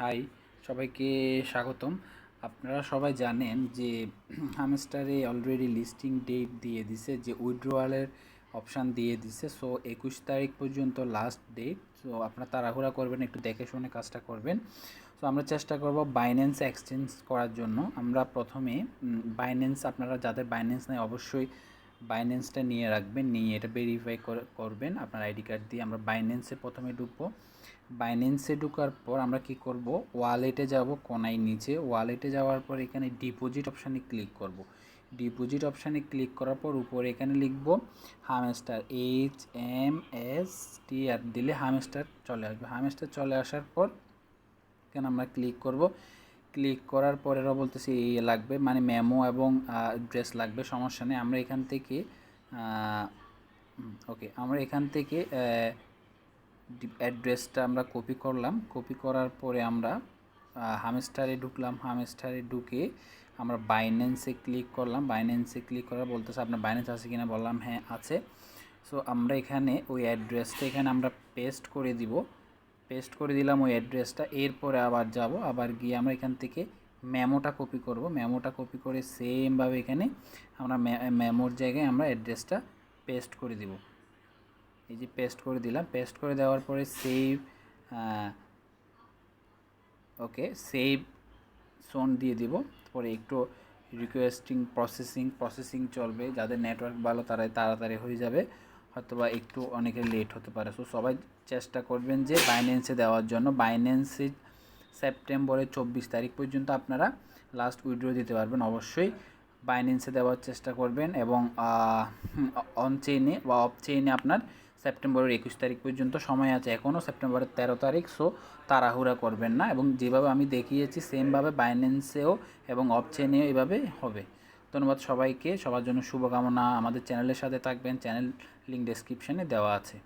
High, সবাইকে স্বাগতম। আপনারা সবাই জানেন যে হামস্টারে অলরেডি লিস্টিং ডেট দিয়ে দিছে, যে উইথড্রয়ালের অপশান দিয়ে দিছে। সো একুশ তারিখ পর্যন্ত লাস্ট ডেট সো আপনারা তাড়াহুড়া করবেন, একটু দেখে শুনে কাজটা করবেন। সো আমরা চেষ্টা করব বাইন্যান্স এক্সচেঞ্জ করার জন্য। আমরা প্রথমে বাইন্যান্স আপনারা যাদের বাইন্যান্স নেই, অবশ্যই বাইন্যান্সটা নিয়ে রাখবেন, নিয়ে এটা ভেরিফাই করবেন। আপনার আইডি কার্ড দিয়ে আমরা বাইন্যান্সে প্রথমে ঢুকবো। বাইন্যান্সে ঢোকার পর আমরা কি করব? ওয়ালেটে যাব কোনায় নিচে। ওয়ালেটে যাওয়ার পর এখানে ডিপোজিট অপশানে ক্লিক করব। ডিপোজিট অপশানে ক্লিক করার পর উপরে এখানে লিখব hamster H M S T R দিলে হামস্টার চলে আসবে। হামস্টার চলে আসার পর এখানে আমরা ক্লিক করব। ক্লিক করার পরে এরা বলতেছি, এই লাগবে। মানে মেমো এবং ড্রেস লাগবে, সমস্যা নেই। আমরা এখান থেকে ওকে। আমরা এখান থেকে অ্যাড্রেসটা আমরা কপি করলাম। কপি করার পরে আমরা হামস্টারে ঢুকলাম। হামস্টারে ঢুকে আমরা বাইন্যান্সে ক্লিক করলাম। বাইন্যান্সে ক্লিক করার বলতেছে, আপনার বাইন্যান্স আছে কিনা? বললাম হ্যাঁ আছে। সো আমরা এখানে ওই অ্যাড্রেসটা এখানে আমরা পেস্ট করে দিব। পেস্ট করে দিলাম ওই অ্যাড্রেসটা এরপরে আবার যাব, আবার গিয়ে আমরা এখান থেকে মেমোটা কপি করব। মেমোটা কপি করে সেমভাবে এখানে আমরা মেমোর জায়গায় আমরা অ্যাড্রেসটা পেস্ট করে দিব। এই যে পেস্ট করে দিলাম পেস্ট করে দেওয়ার পরে সেভ ওকে সেভ সোন দিয়ে দিব। পরে একটু রিকোয়েস্টিং প্রসেসিং প্রসেসিং চলবে। যাদের নেটওয়ার্ক ভালো তারাই তাড়াতাড়ি হয়ে যাবে। হয়তো বা একটু অনেকের লেট হতে পারে। সো সবাই চেষ্টা করবেন যে বাইন্যান্সে দেওয়ার জন্য। বাইন্যান্সে সেপ্টেম্বরের চব্বিশ তারিখ পর্যন্ত আপনারা লাস্ট উইড্রো দিতে পারবেন। অবশ্যই বাইন্যান্সে দেওয়ার চেষ্টা করবেন এবং অন চেইনে বা অফ চেইনে আপনার সেপ্টেম্বরের একুশ তারিখ পর্যন্ত সময় আছে। এখনও সেপ্টেম্বরের তেরো তারিখ সো তাড়াহুড়া করবেন না। এবং যেভাবে আমি দেখিয়েছি সেমভাবে বাইন্যান্সেও এবং অফ চেইনেও এভাবে হবে। ধন্যবাদ সবাইকে। সবার জন্য শুভকামনা। আমাদের চ্যানেলের সাথে থাকবেন। চ্যানেল লিঙ্ক ডেসক্রিপশানে দেওয়া আছে।